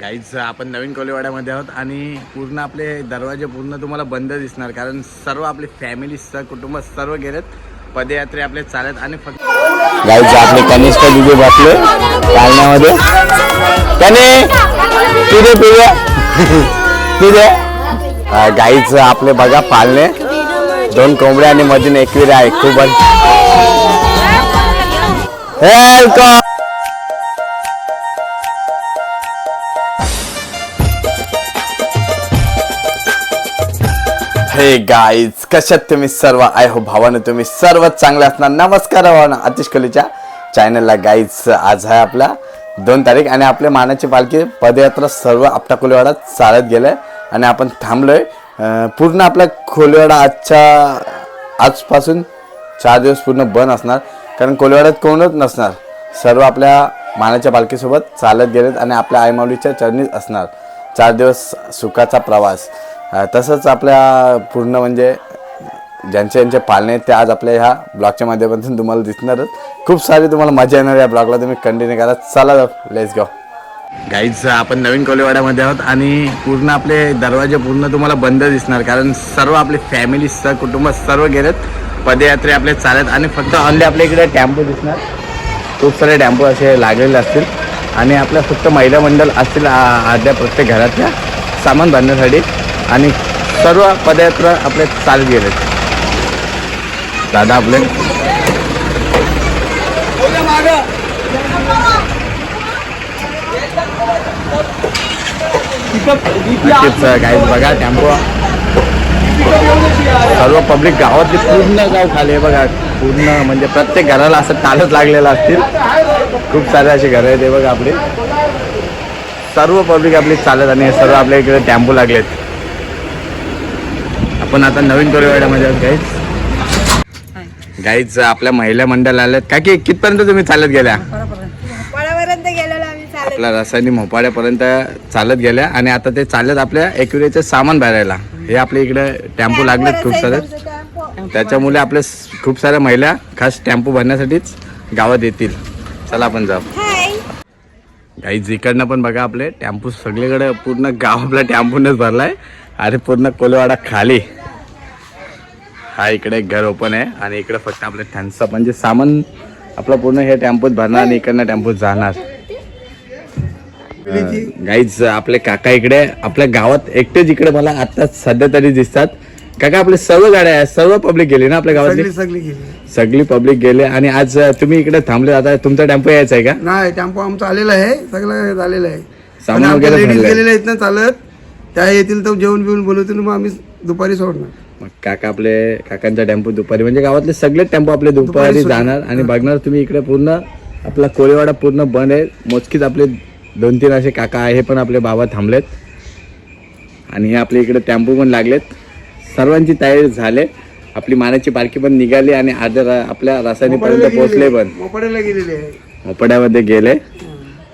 गाईच आपण नवीन कोलेवाड्यामध्ये आहोत आणि पूर्ण आपले दरवाजे पूर्ण तुम्हाला बंद दिसणार कारण सर्व आपले फॅमिली कुटुंब सर्व गेलेत. पदयात्रे आपले चालत आणि फक्त गाईच आपले कनिष्ठ दिदी बसले पालण्यामध्ये त्याने तुझे तुझे तुझे गाईच आपले बघा पालणे दोन कोंबड्या आणि मधून एकविरा आहे. खूप वेलकम हे गाईज कशात तुम्ही सर्व? आय हो भावानं तुम्ही सर्व चांगले असणार. नमस्कार भावानं. आतिश कलीच्या चॅनलला गाईज आज आहे आपला दोन तारीख आणि आपल्या मानाची पालखी पदयात्रा सर्व आपटा कोलेवाडा चालत गेलंय. आणि आपण थांबलोय. पूर्ण आपला कोलेवाडा आजच्या आजपासून चार दिवस पूर्ण बंद असणार. कारण कोलेवाड्यात कोणच नसणार. सर्व आपल्या मानाच्या पालखीसोबत चालत गेलेत आणि आपल्या आईमाऊलीच्या चरणीच असणार. चार दिवस सुखाचा प्रवास. तसंच आपल्या पूर्ण म्हणजे ज्यांचे ज्यांचे पालने आहेत ते आज आपल्या ह्या ब्लॉगच्या माध्यमातून तुम्हाला दिसणारच खूप सारी तुम्हाला मजा येणार या ब्लॉगला. तुम्ही कंटिन्यू करा. चला लेस गाव गाईज आपण नवीन कोलेवाड्यामध्ये आहोत आणि पूर्ण आपले दरवाजे पूर्ण तुम्हाला बंद दिसणार. कारण सर्व आपले फॅमिली कुटुंब सर्व गेलेत. पदयात्रे आपले चालत आणि फक्त ऑनली आपल्या इकडे टॅम्पो दिसणार. खूप सारे टॅम्पो असे लागलेले असतील. आणि आपल्या फक्त महिला मंडळ असतील अर्ध्या प्रत्येक घरातल्या सामान बांधण्यासाठी आणि सर्व पदयात्रा आपले चालत गेलेत दादा आपले. नक्कीच बघा टेम्पो सर्व पब्लिक गावातली पूर्ण गाव खाली आहे बघा. पूर्ण म्हणजे प्रत्येक घराला असं तालच लागलेलं असतील. खूप सारे असे घरं आहेत हे बघा आपले. सर्व पब्लिक आपली चालत आणि सर्व आपल्या इकडे टेम्पो लागलेत. आपण आता नवीन कोरेवाड्यामध्ये गाईच गाईच आपल्या महिला मंडळ आल्यात. का की कितपर्यंत तुम्ही चालत गेल्या? आपल्या रसायनी मोपाड्यापर्यंत चालत. गेल्या आणि आता ते चालत आपल्या एकविरेचं सामान भरायला. हे आपल्या इकडे टेम्पो लागलेत खूप सारे. त्याच्यामुळे आपल्या खूप साऱ्या महिला खास टेम्पो भरण्यासाठीच गावात येतील. चला आपण जाऊ. काही इकडनं पण बघा आपले. टेम्पो सगळीकडे पूर्ण गाव आपला टेम्पोनच भरलाय. आणि पूर्ण कोलवाडा खाली. हा इकडे घर ओपन आहे आणि इकडे फक्त आपले थन्सअप म्हणजे सामान आपलं पूर्ण हे टेम्पोत भरणार आणि इकडनं टेम्पोत जाणार. गाईज आपले काका इकडे आपल्या गावात एकटेच इकडे मला आता सध्या तरी दिसतात. काका आपले सर्व गाड्या आहेत सर्व पब्लिक गेली ना आपल्या गावातली? सगळी सगळी गेली. सगळी पब्लिक गेले आणि आज तुम्ही इकडे थांबले आता तुमचा टेम्पो यायचा आहे का? नाही टेम्पो आमचा आलेला आहे सगळं झालेलं आहे. सामान वगैरे. गेलेल्या आहेत ना चालत त्या येतील तर जेवण बिवून बोलवतील मग आम्ही दुपारी सोडणार. मग काका आपले काकांचा टेम्पो दुपारी म्हणजे गावातले सगळे टेम्पो आपले दुपारी जाणार आणि बघणार तुम्ही इकडे पूर्ण आपला कोळीवाडा पूर्ण बंद आहे. मोजकीच आपले दोन तीन असे काका आहे हे पण आपले बाबा थांबलेत. आणि हे आपले इकडे टेम्पो पण लागलेत. सर्वांची तयारी झाले. आपली मानाची पालखी पण निघाली आणि रा- आपल्या रासायनिकपर्यंत पोहोचले पण. मोपाड्याला गेलेले आहे. मोपड्यामध्ये गेले.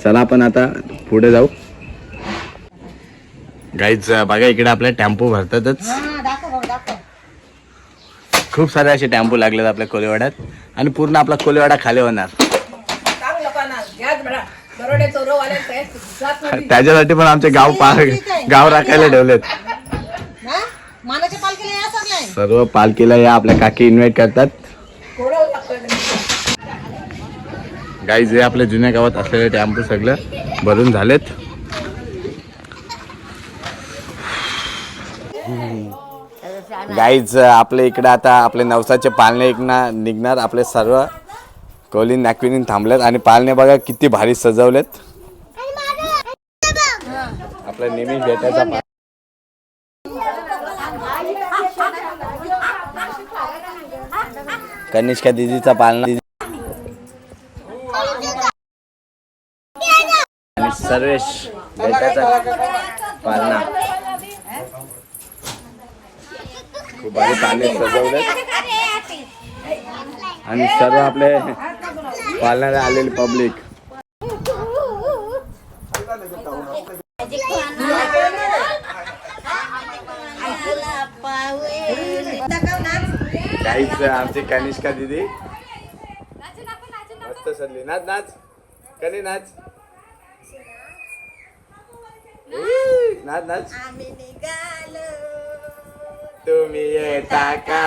चला आपण आता पुढे जाऊ. गाईच बघा इकडे आपल्या टेम्पो भरतातच. खूप सारे असे टेम्पो लागलेत आपल्या कोलेवाड्यात. आणि पूर्ण आपला कोलेवाडा खाली होणार. त्याच्यासाठी पण आमचे गाव पा गाव राखायला ठेवलेत. सर्व पालखीला या आपल्या काकी इन्व्हाइट करतात. गाईज हे आपल्या जुन्या गावात असलेले टेम्पो सगळं भरून झालेत. गाईच आपल्या इकडे आता आपले नवसाचे पालणे ऐकणार निघणार. आपले सर्व कोलिन नॅक्विनिन थांबलेत. आणि पालणे बघा किती भारी सजवलेत. आपल्या नेहमी भेटायचा कनिष्का दिदीचा पालना आणि सर्वेश भेटायचा पालना खूप भारी सजवले आणि सर्व आपले पालनाला आलेले पब्लिक काहीच आमची कनिष्का दिदी. मस्त सजली. नाच नाच. कधी नाच. नाच नाच. आम्ही निघालो. तुम्ही येता का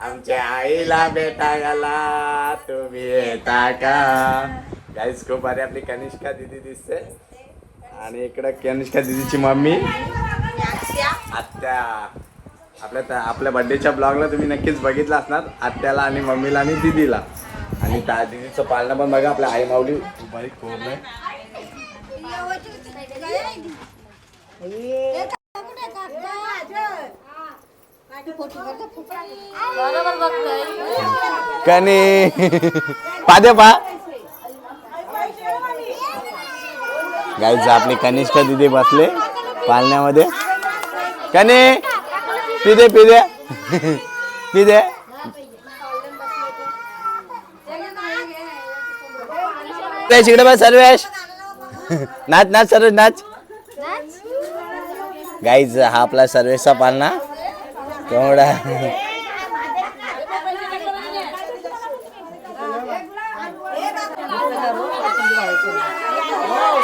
आमच्या आईला भेटायला तुम्ही येता का गाईस खूप भारी आपली कनिष्का दिदी दिसते आणि इकडं कनिष्का दिदीची मम्मी आत्या आपल्या त्या- आपल्या बर्थडेच्या ब्लॉगला तुम्ही नक्कीच बघितलं असणार आत्याला आणि मम्मीला आणि दिदीला आणि त्या दिदीचं पालणं पण बघा आपल्या आई माऊली बारीक कोरलंय बरोबर बघतोय. कनी पादे पा. गाईच आपली कनिष्ठ दिदी बसले पालण्यामध्ये. कने पिदे पिदे. पिदे. सर्वेश इकडे बघ सर्वेश. नाच नाच सर्वेश नाच. गाईज हा आपला सर्वेशचा पालना. केवढा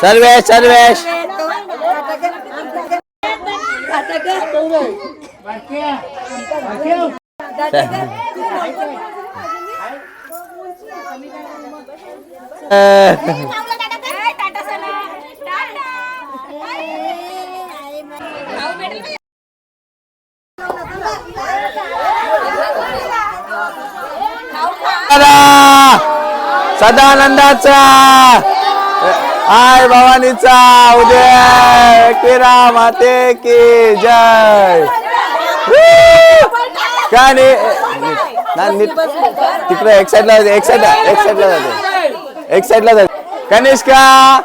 सर्वेश सर्वेश. सदानंदाचा! आय भवानीचा! उदय! किरा माते की जय! काय नाही? तिकडे एक साईडला जाते एक साईडला एक साईडला जाते. एक साईडला जाते. कनिष्का!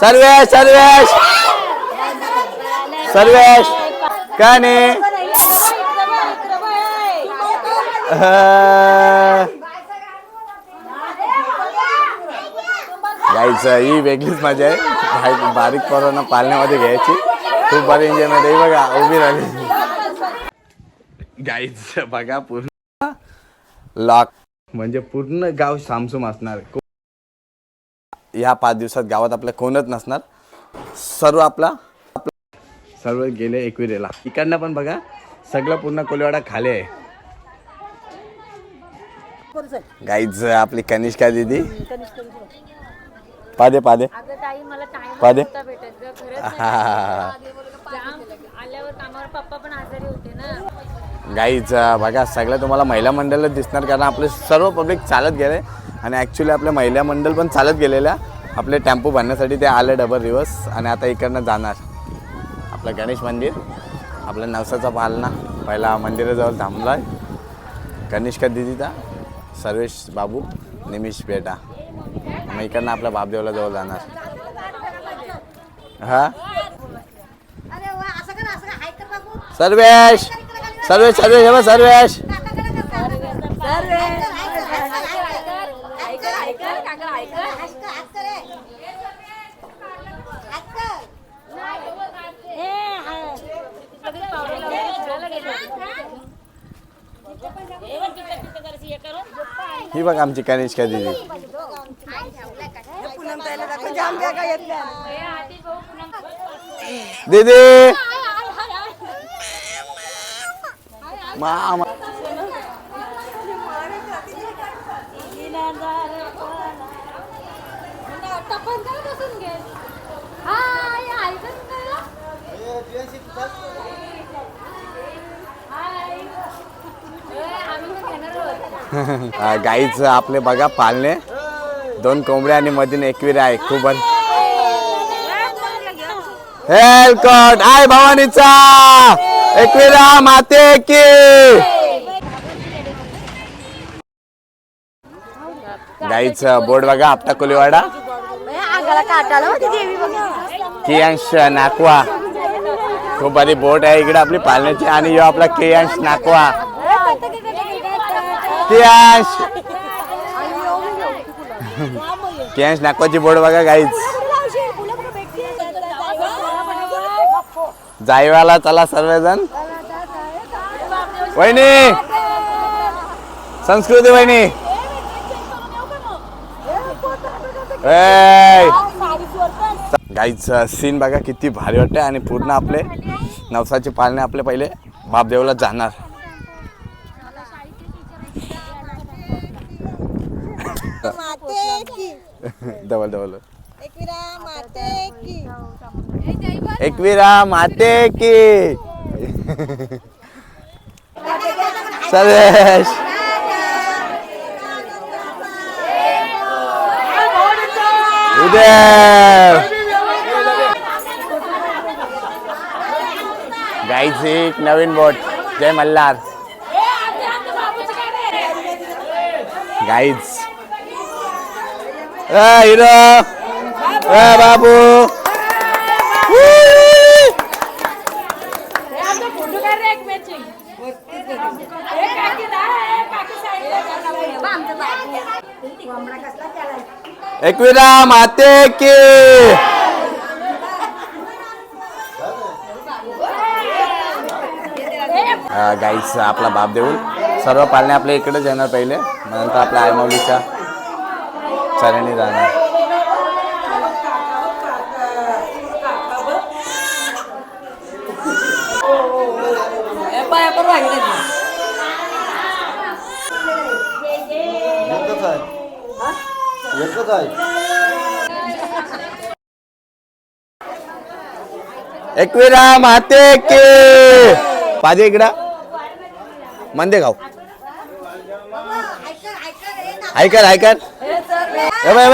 सर्वेश सर्वेश! सर्वेश काय नाही गायचं ही वेगळीच मजा आहे. बारीक- बारीक पोरांना पालण्यामध्ये घ्यायची. खूप भारी एन्जॉयमेंट आहे. बघा उभी राहिली. गाईच बघा पूर्ण. लॉक. म्हणजे पूर्ण गाव सामसूम असणार. ह्या पाच दिवसात गावात आपल्या कोणच नसणार. सर्व आपला- सर्व गेले एकविरेला इकडनं पण बघा सगळं पूर्ण कोलिवाडा खाली आहे. गाईच आपली कनिष्का दिदी. पादे पादे. पादे. गाईच बघा सगळं तुम्हाला महिला मंडळच दिसणार कारण आपले सर्व पब्लिक चालत गेले आणि ॲक्च्युली आपल्या महिला मंडळ पण चालत गेलेल्या. आपले टेम्पो भरण्यासाठी ते आले डबल रिवर्स आणि आता इकडनं जाणार. आपलं गणेश मंदिर आपल्या नवसाचा पालना पहिला मंदिराजवळ थांबला आहे कनिष्का दिदीचा सर्वेश बाबू निमिष पेटा मग इकडनं आपल्या बापदेवला जवळ जाणार हा सर्वेश सर्वेश सर्वेश हे बघ, सर्वेश ही बघ आमची कनिष्का दिदी. दीदी. मामा. गाईच आपले बघा पालणे दोन कोंबड्या आणि मधीन एकविरा आहे खूप बन हेलकट आय भवानीचा. एकविरा माते की. गाईच बोर्ड बघा आपटा कोलीवाडा कियांश नाकवा. खूप भारी बोट आहे इकडे आपली पालण्याची. आणि यो आपला कियांश नाकवा. केयांश कॅश नाकवाची बोर्ड बघा गाईच जायवाला चला सर्वजण. वहिनी. संस्कृती वहिनी. गाईच सीन बघा किती भारी वाटते आणि पूर्ण आपले नवसाचे पाळणे आपले पहिले बापदेवला जाणार. माते की डबल डबल. एकविरा माते की. एकविरा माते की. सर्वेश उदय. गाईच एक नवीन बोट जय मल्हार. गाईच हिरो. बाबू. एकविरा माते की. गाईच आपला बाप देऊन सर्व पालणे आपल्या इकडेच येणार पहिले. नंतर आपल्या आईमाऊलीच्या चरणी जाणार. एकविरा माते के. पाजे इकडं. मंदे गाव ऐकर ऐकर.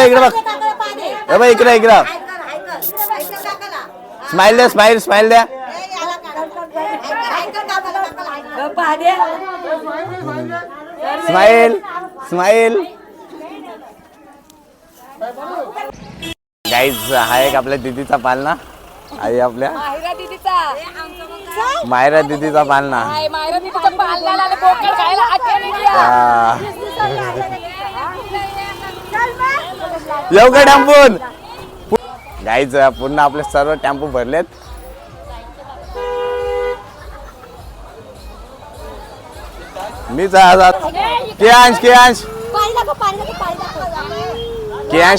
इकडे बघ. ए बाय इकडे इकडं. स्माइल द्या स्माइल स्माइल द्या. स्माइल स्माइल गाईज हा एक आपल्या दिदीचा पालना. आई आपल्या. दीदीचा मायरा दिदीचा पालना माहिरा दीदीचा पालण्याला आणि येऊ का टॅम्पून गाईच पूर्ण आपले सर्व टॅम्पू भरलेत. मीच आज आत- कियांश कियांश.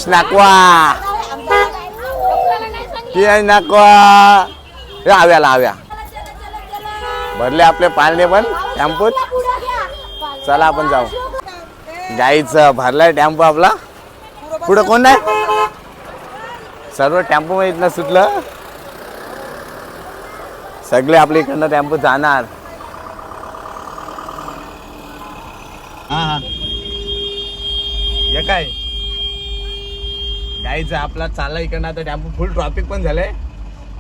नाकवा. कियांश नाकवा. आव्या. हव्याला भरले आपले पाळणे पण टॅम्पूत. चला आपण जाऊ. गाईच भरलाय टॅम्पू आपला. पुढं कोण नाही सर्व टेम्पो मध्ये इथनं सुटलं? सगळे आपल्या इकडनं टेम्पो जाणार. हे काय? गाईचं आपला चालला इकडनं. आता टेम्पो फुल ट्रॉफिक पण झालंय.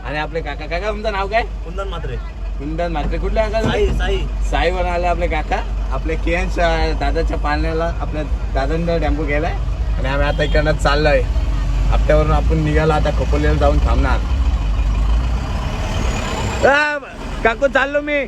आणि आपले काका काका तुमचं नाव काय? कुंदन मात्रे कुंदन मात्र कुठल्या काका साई साई. साईवर आले आपले काका. आपले केएनच दादाच्या पाळण्याला आपल्या दादांचा टेम्पो गेलाय. आणि आम्ही आता इकडनं चाललोय. हप्त्यावरून आपण निघालो आता खोपोलीला जाऊन थांबणार. काकू चाललो मी.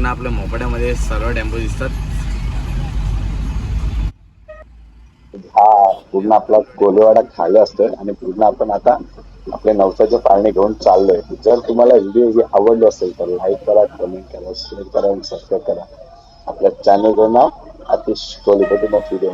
पूर्ण आपल्या मोपड्यामध्ये सर्व टेम्पो दिसतात. हा पूर्ण आपला कोलेवाडा खाली असतोय आणि पूर्ण आपण आता आपले नवसाचे पाळणे घेऊन चाललोय. जर तुम्हाला व्हिडिओ ही आवडली असेल तर लाईक करा कमेंट करा शेअर करा आणि सबस्क्राईब करा. आपल्या चॅनलचं नाव आतिश कोलीपती व्हिडिओ